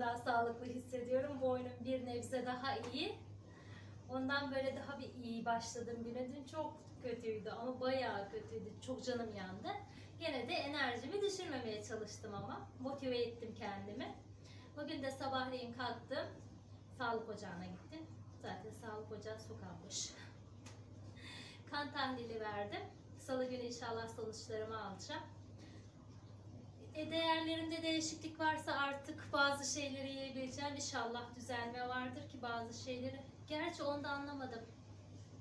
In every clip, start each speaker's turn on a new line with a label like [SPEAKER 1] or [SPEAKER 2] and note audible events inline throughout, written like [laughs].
[SPEAKER 1] daha sağlıklı hissediyorum. Boynum bir nebze daha iyi. Ondan böyle daha bir iyi başladım güne. Dün çok kötüydü ama bayağı kötüydü. Çok canım yandı. Gene de enerjimi düşürmemeye çalıştım ama. Motive ettim kendimi. Bugün de sabahleyin kalktım. Sağlık ocağına gittim. Zaten sağlık ocağı sokanmış. kan tahlili verdim. Salı günü inşallah sonuçlarımı alacağım. E, değerlerimde değişiklik varsa artık bazı şeyleri yiyebileceğim. İnşallah düzelme vardır ki bazı şeyleri. Gerçi onu da anlamadım.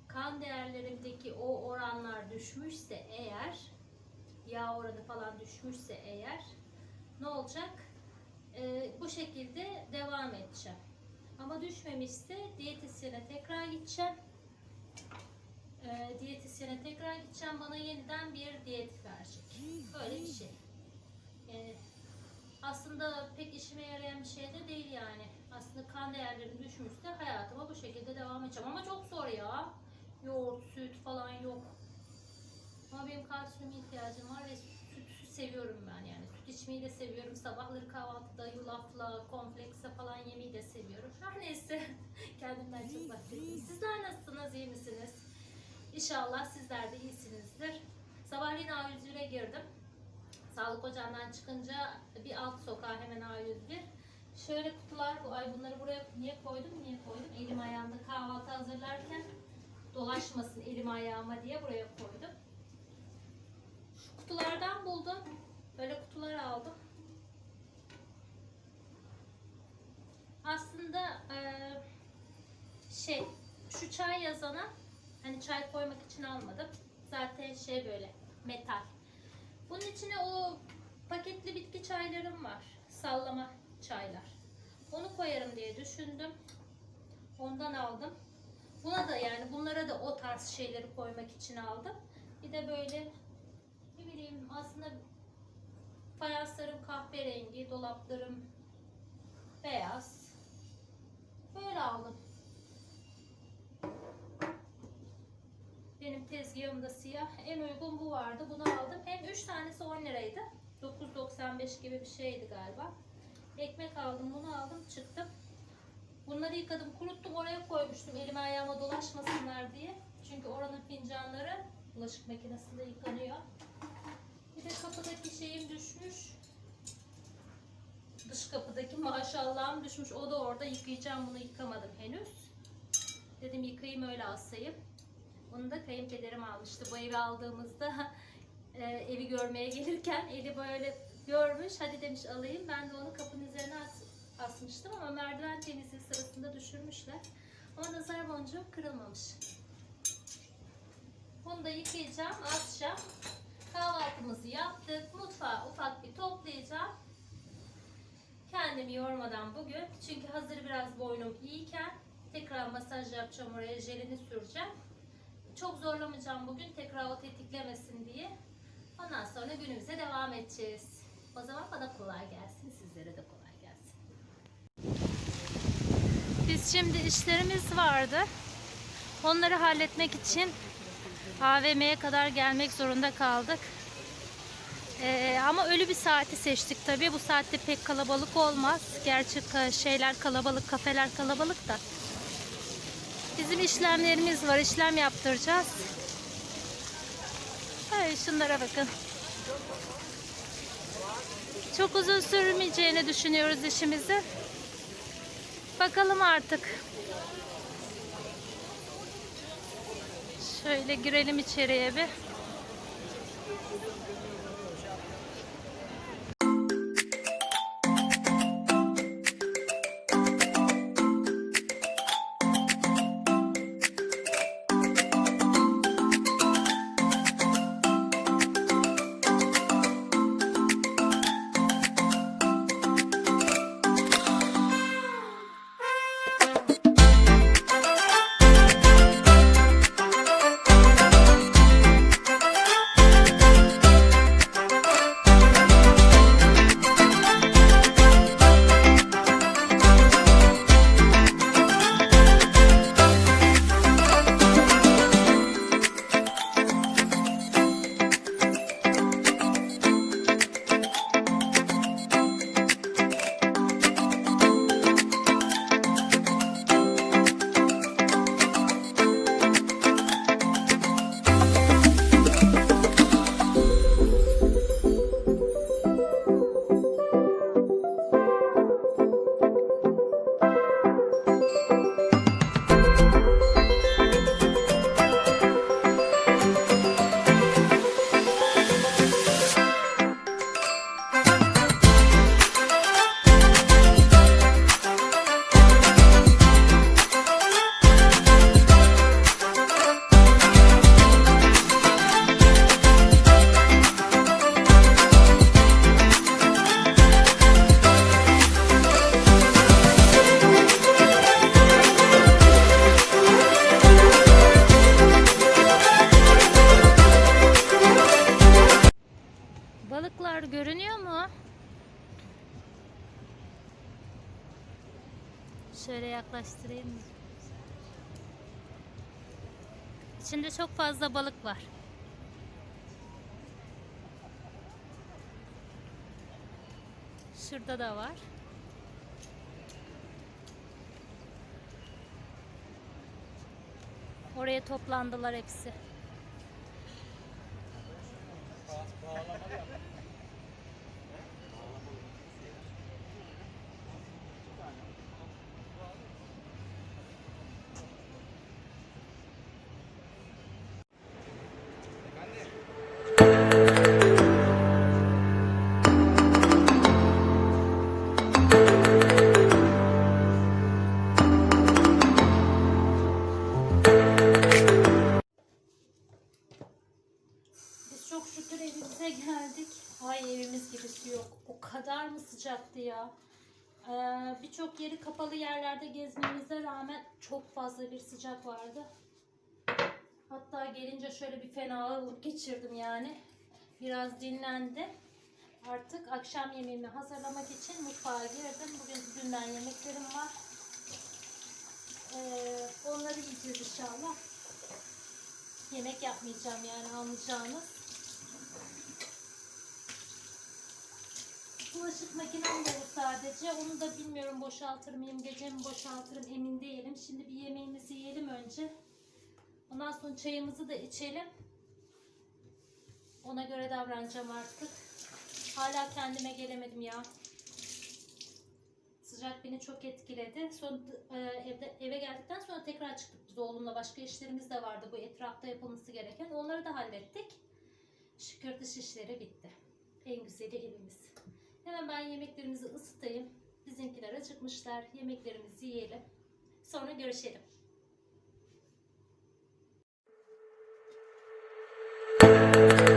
[SPEAKER 1] Kan değerlerimdeki o oranlar düşmüşse eğer, yağ oranı falan düşmüşse eğer ne olacak? E, bu şekilde devam edeceğim. Ama düşmemişse diyetisyene tekrar gideceğim. E, diyetisyene tekrar gideceğim. Bana yeniden bir diyet verecek. Böyle bir şey. Yani aslında pek işime yarayan bir şey de değil yani. Aslında kan değerlerim düşmüşse hayatıma bu şekilde devam edeceğim. Ama çok zor ya. Yoğurt, süt falan yok. Ama benim kalsiyum ihtiyacım var ve süt seviyorum ben yani. Süt içmeyi de seviyorum. Sabahları kahvaltıda yulafla, komplekse falan yemeyi de seviyorum. Her neyse [laughs] kendimden çok bahsettim. Sizler nasılsınız, iyi misiniz? İnşallah sizler de iyisinizdir. Sabahleyin A101'e girdim. Sağlık ocağından çıkınca bir alt sokağa hemen A101. Şöyle kutular, bu ay bunları buraya niye koydum, niye koydum? Elim ayağımda kahvaltı hazırlarken dolaşmasın elim ayağıma diye buraya koydum. Şu kutulardan buldum. Böyle kutular aldım. Aslında şey, şu çay yazana hani çay koymak için almadım. Zaten şey böyle metal. Bunun içine o paketli bitki çaylarım var. Sallama çaylar. Onu koyarım diye düşündüm. Ondan aldım. Buna da yani bunlara da o tarz şeyleri koymak için aldım. Bir de böyle ne bileyim aslında fayanslarım kahverengi, dolaplarım beyaz. Böyle aldım. Benim tezgahım da siyah. En uygun bu vardı. Bunu aldım. Hem 3 tanesi 10 liraydı. 9.95 gibi bir şeydi galiba. Ekmek aldım. Bunu aldım. Çıktım. Bunları yıkadım. Kuruttum. Oraya koymuştum. Elime ayağıma dolaşmasınlar diye. Çünkü oranın fincanları bulaşık makinesinde yıkanıyor. Bir de kapıdaki şeyim düşmüş. Dış kapıdaki maşallahım düşmüş. O da orada. Yıkayacağım. Bunu yıkamadım henüz. Dedim yıkayayım öyle asayım. Bunu da kayınpederim almıştı. Bu evi aldığımızda [laughs] e, evi görmeye gelirken eli böyle görmüş. Hadi demiş alayım. Ben de onu kapının üzerine as- asmıştım ama merdiven temizliği sırasında düşürmüşler. Ama nazar boncuğu kırılmamış. Bunu da yıkayacağım, asacağım. Kahvaltımızı yaptık. Mutfağı ufak bir toplayacağım. Kendimi yormadan bugün. Çünkü hazır biraz boynum iyiyken tekrar masaj yapacağım oraya jelini süreceğim. Çok zorlamayacağım bugün tekrar o tetiklemesin diye. Ondan sonra günümüze devam edeceğiz. O zaman bana kolay gelsin, sizlere de kolay gelsin. Biz şimdi işlerimiz vardı. Onları halletmek için AVM'ye kadar gelmek zorunda kaldık. Ee, ama ölü bir saati seçtik tabii. Bu saatte pek kalabalık olmaz. Gerçi şeyler kalabalık, kafeler kalabalık da. Bizim işlemlerimiz var. işlem yaptıracağız. Ay şunlara bakın. Çok uzun sürmeyeceğini düşünüyoruz işimizi. Bakalım artık. Şöyle girelim içeriye bir. İçinde çok fazla balık var. Şurada da var. Oraya toplandılar hepsi. Yok. O kadar mı sıcaktı ya? Ee, Birçok yeri kapalı yerlerde gezmemize rağmen çok fazla bir sıcak vardı. Hatta gelince şöyle bir fenalık geçirdim yani. Biraz dinlendi. Artık akşam yemeğimi hazırlamak için mutfağa girdim. Bugün dünden yemeklerim var. Ee, onları yiyeceğiz inşallah. Yemek yapmayacağım yani anlayacağınız. Bulaşık makinem dolu sadece. Onu da bilmiyorum boşaltır mıyım, gece mi boşaltırım emin değilim. Şimdi bir yemeğimizi yiyelim önce. Ondan sonra çayımızı da içelim. Ona göre davranacağım artık. Hala kendime gelemedim ya. Sıcak beni çok etkiledi. Son e, evde eve geldikten sonra tekrar çıktık biz oğlumla. Başka işlerimiz de vardı bu etrafta yapılması gereken. Onları da hallettik. Şükür dış işleri bitti. En güzeli evimiz. Hemen ben yemeklerimizi ısıtayım. Bizimkiler acıkmışlar. Yemeklerimizi yiyelim. Sonra görüşelim. Yine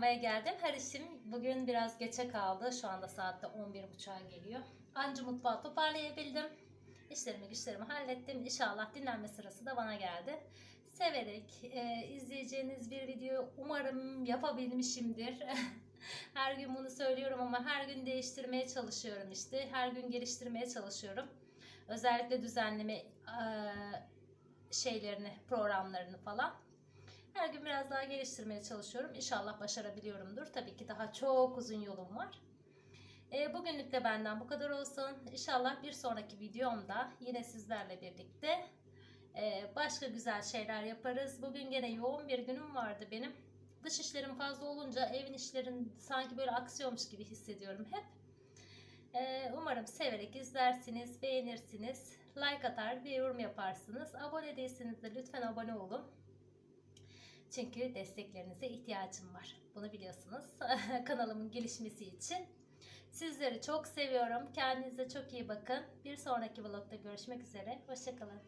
[SPEAKER 1] yapmaya geldim. Her işim bugün biraz geçe kaldı. Şu anda saatte 11.30'a geliyor. Anca mutfağı toparlayabildim. İşlerimi güçlerimi hallettim. İnşallah dinlenme sırası da bana geldi. Severek e, izleyeceğiniz bir video umarım yapabilmişimdir. [laughs] her gün bunu söylüyorum ama her gün değiştirmeye çalışıyorum işte. Her gün geliştirmeye çalışıyorum. Özellikle düzenleme e, şeylerini, programlarını falan. Her gün biraz daha geliştirmeye çalışıyorum. İnşallah başarabiliyorumdur. Tabii ki daha çok uzun yolum var. E, bugünlük de benden bu kadar olsun. İnşallah bir sonraki videomda yine sizlerle birlikte e, başka güzel şeyler yaparız. Bugün gene yoğun bir günüm vardı benim. Dış işlerim fazla olunca evin işlerin sanki böyle aksıyormuş gibi hissediyorum hep. E, umarım severek izlersiniz, beğenirsiniz, like atar, bir yorum yaparsınız. Abone değilseniz de lütfen abone olun. Çünkü desteklerinize ihtiyacım var. Bunu biliyorsunuz. [laughs] Kanalımın gelişmesi için. Sizleri çok seviyorum. Kendinize çok iyi bakın. Bir sonraki vlogda görüşmek üzere. Hoşçakalın.